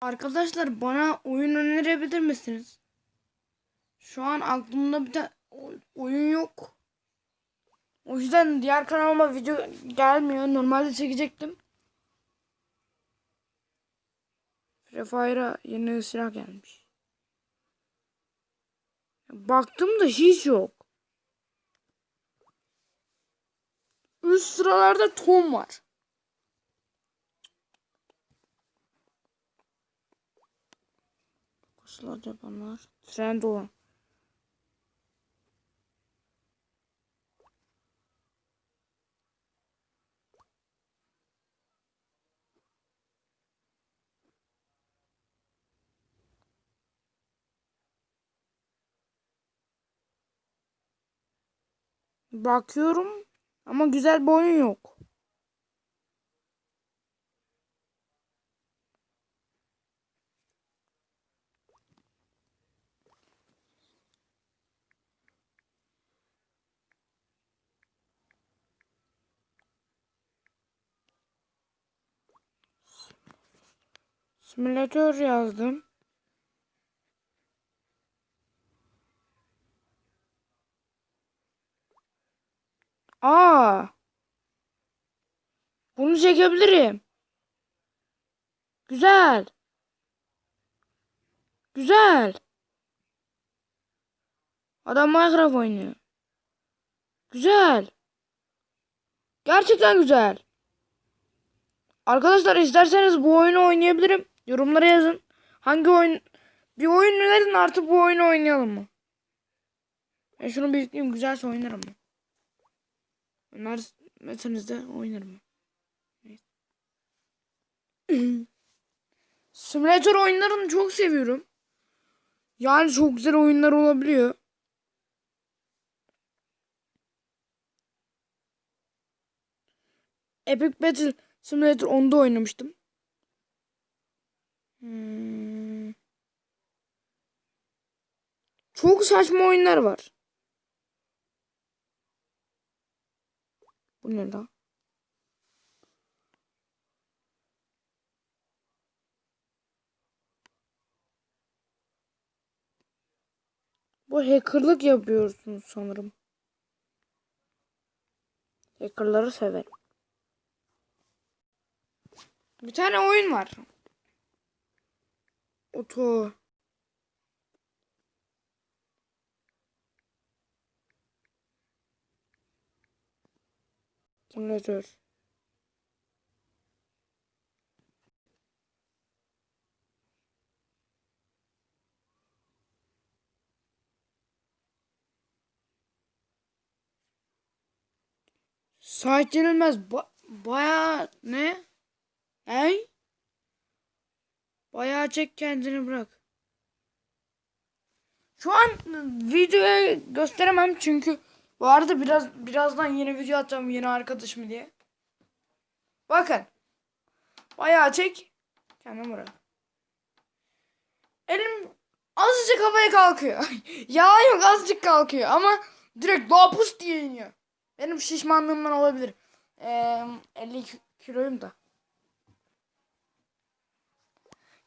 Arkadaşlar bana oyun önerebilir misiniz? Şu an aklımda bir tane oyun yok. O yüzden diğer kanalıma video gelmiyor. Normalde çekecektim. Free Fire'a yeni silah gelmiş. Baktım da hiç yok. Üst sıralarda Tom var. Nasıl acaba bunlar? Trend olan. Bakıyorum ama güzel bir oyun yok. Simülatör yazdım. Aa. Bunu çekebilirim. Güzel. Güzel. Adam Minecraft oynuyor. Güzel. Gerçekten güzel. Arkadaşlar isterseniz bu oyunu oynayabilirim. Yorumlara yazın. Hangi oyun bir oyun önerin artık bu oyunu oynayalım mı? Ben şunu bir yükleyeyim güzelse oynarım mı? Önermeseniz de oynarım. Simülatör oyunlarını çok seviyorum. Yani çok güzel oyunlar olabiliyor. Epic Battle Simulator 10'da oynamıştım. Hmm. Çok saçma oyunlar var. Bu ne la? Bu hackerlık yapıyorsunuz sanırım. Hackerları severim. Bir tane oyun var. Oto. Simülatör. Sahiplenilmez. Ba baya ne? Ey? Bayağı çek kendini bırak. Şu an videoya gösteremem çünkü bu arada biraz birazdan yeni video atacağım yeni arkadaşım diye. Bakın. Bayağı çek. Kendini bırak. Elim azıcık havaya kalkıyor. Yalan yok azıcık kalkıyor ama direkt lapus diye iniyor. Benim şişmanlığımdan olabilir. Ee, 50 kiloyum da.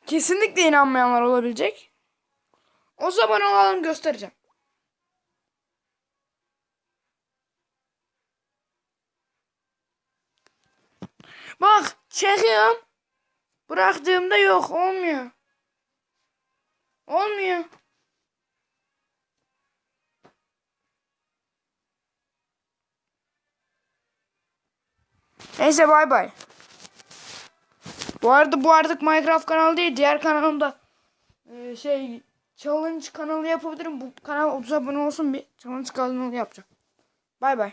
Kesinlikle inanmayanlar olabilecek. O zaman olalım göstereceğim. Bak çekiyorum. Bıraktığımda yok olmuyor. Olmuyor. Neyse bay bay. Bu arada bu artık Minecraft kanalı değil. Diğer kanalımda e, şey challenge kanalı yapabilirim. Bu kanal 30 abone olsun bir challenge kanalı yapacağım. Bay bay.